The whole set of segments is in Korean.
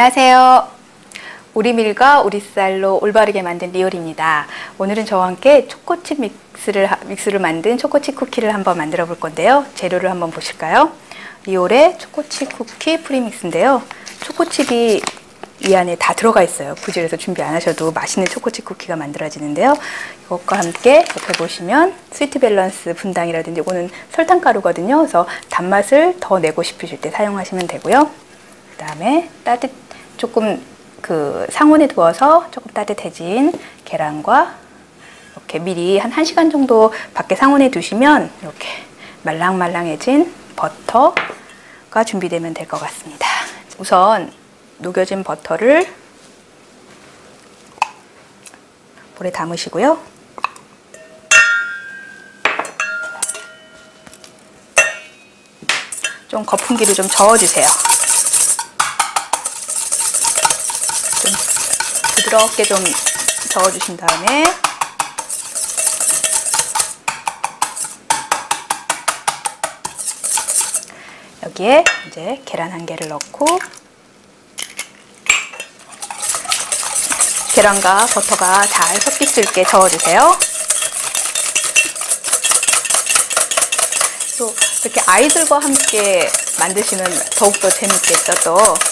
안녕하세요. 우리 밀과 우리 쌀로 올바르게 만든 리올입니다. 오늘은 저와 함께 초코칩 믹스를, 믹스를 만든 초코칩 쿠키를 한번 만들어 볼 건데요. 재료를 한번 보실까요? 리올의 초코칩 쿠키 프리믹스인데요. 초코칩이 이 안에 다 들어가 있어요. 굳이 그래서 준비 안 하셔도 맛있는 초코칩 쿠키가 만들어지는데요. 이것과 함께 옆에 보시면 스위트 밸런스 분당이라든지 이거는 설탕가루거든요. 그래서 단맛을 더 내고 싶으실 때 사용하시면 되고요. 그 다음에 따뜻 조금 그 상온에 두어서 조금 따뜻해진 계란과 이렇게 미리 한 1시간 정도 밖에 상온에 두시면 이렇게 말랑말랑해진 버터가 준비되면 될 것 같습니다. 우선 녹여진 버터를 물에 담으시고요. 좀 거품기를 좀 저어주세요. 부드럽게 좀 저어주신 다음에 여기에 이제 계란 한 개를 넣고 계란과 버터가 잘 섞일 수 있게 저어주세요. 또 이렇게 아이들과 함께 만드시면 더욱더 재밌겠죠 또.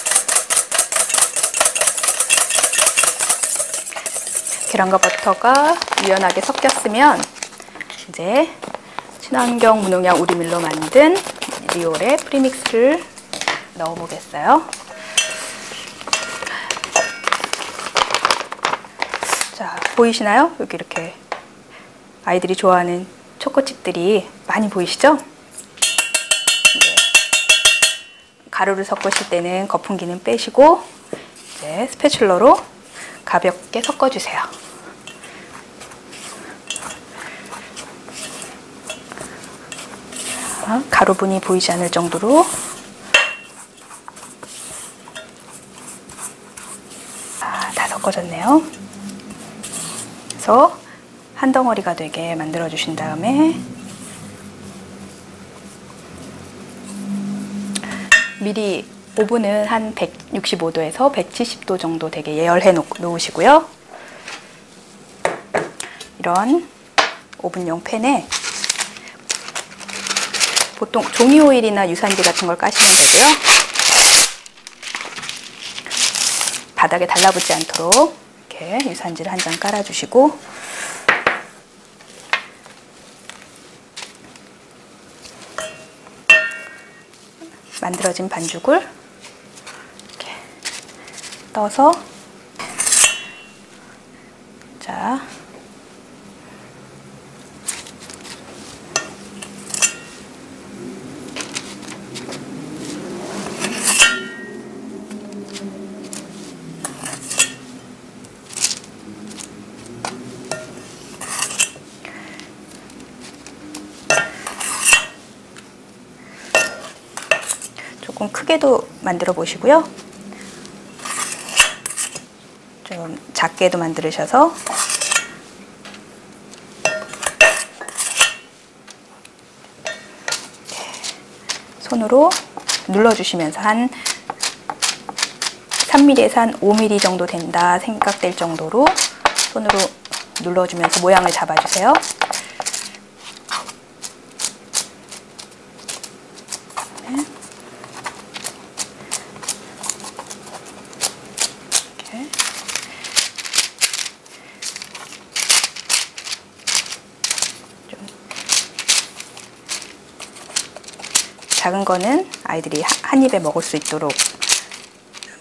계란과 버터가 유연하게 섞였으면 이제 친환경 무농약 우리밀로 만든 리올의 프리믹스를 넣어보겠어요. 자, 보이시나요? 여기 이렇게 아이들이 좋아하는 초코칩들이 많이 보이시죠? 네. 가루를 섞으실 때는 거품기는 빼시고 이제 스패츌러로 가볍게 섞어주세요. 가루분이 보이지 않을 정도로 아, 다 섞어졌네요. 그래서 한 덩어리가 되게 만들어 주신 다음에 미리 오븐은 한 165도에서 170도 정도 되게 예열해 놓으시고요. 이런 오븐용 팬에 보통 종이 오일이나 유산지 같은 걸 까시면 되고요. 바닥에 달라붙지 않도록 이렇게 유산지를 한 장 깔아주시고 만들어진 반죽을 떠서 자 조금 크게도 만들어 보시고요. 좀 작게도 만들으셔서 손으로 눌러주시면서 한 3mm에서 한 5mm 정도 된다 생각될 정도로 손으로 눌러주면서 모양을 잡아주세요. 작은 거는 아이들이 한 입에 먹을 수 있도록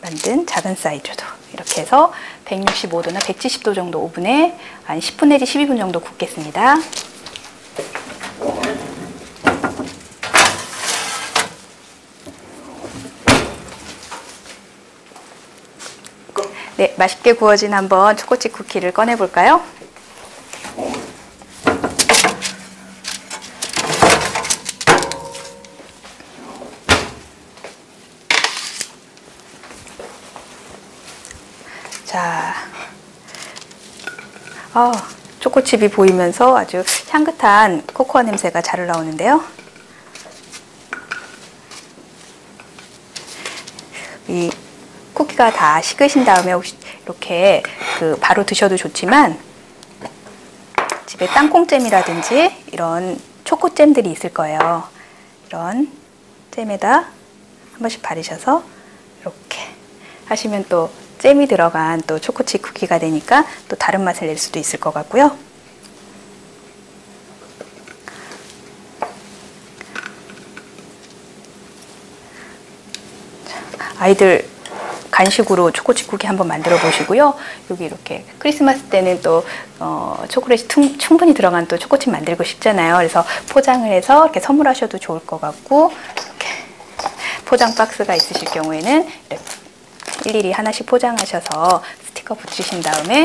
만든 작은 사이즈도 이렇게 해서 165도나 170도 정도 오븐에 한 10분 내지 12분 정도 굽겠습니다. 네, 맛있게 구워진 한번 초코칩 쿠키를 꺼내 볼까요? 자, 아, 초코칩이 보이면서 아주 향긋한 코코아 냄새가 잘 나오는데요. 이 쿠키 쿠키가 다 식으신 다음에 혹시 이렇게 그 바로 드셔도 좋지만 집에 땅콩잼이라든지 이런 초코잼들이 있을 거예요. 이런 잼에다 한 번씩 바르셔서 이렇게 하시면 또 잼이 들어간 또 초코칩 쿠키가 되니까 또 다른 맛을 낼 수도 있을 것 같고요. 아이들 간식으로 초코칩 쿠키 한번 만들어 보시고요. 여기 이렇게 크리스마스 때는 또 어, 초콜릿이 퉁- 충분히 들어간 또 초코칩 만들고 싶잖아요. 그래서 포장을 해서 이렇게 선물하셔도 좋을 것 같고 이렇게 포장 박스가 있으실 경우에는 이렇게 일일이 하나씩 포장하셔서 스티커 붙이신 다음에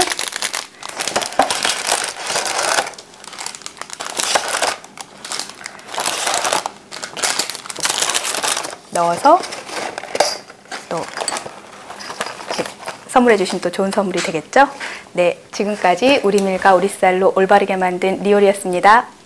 넣어서 또 선물해 주신 또 좋은 선물이 되겠죠? 네, 지금까지 우리 밀과 우리 쌀로 올바르게 만든 리올이었습니다.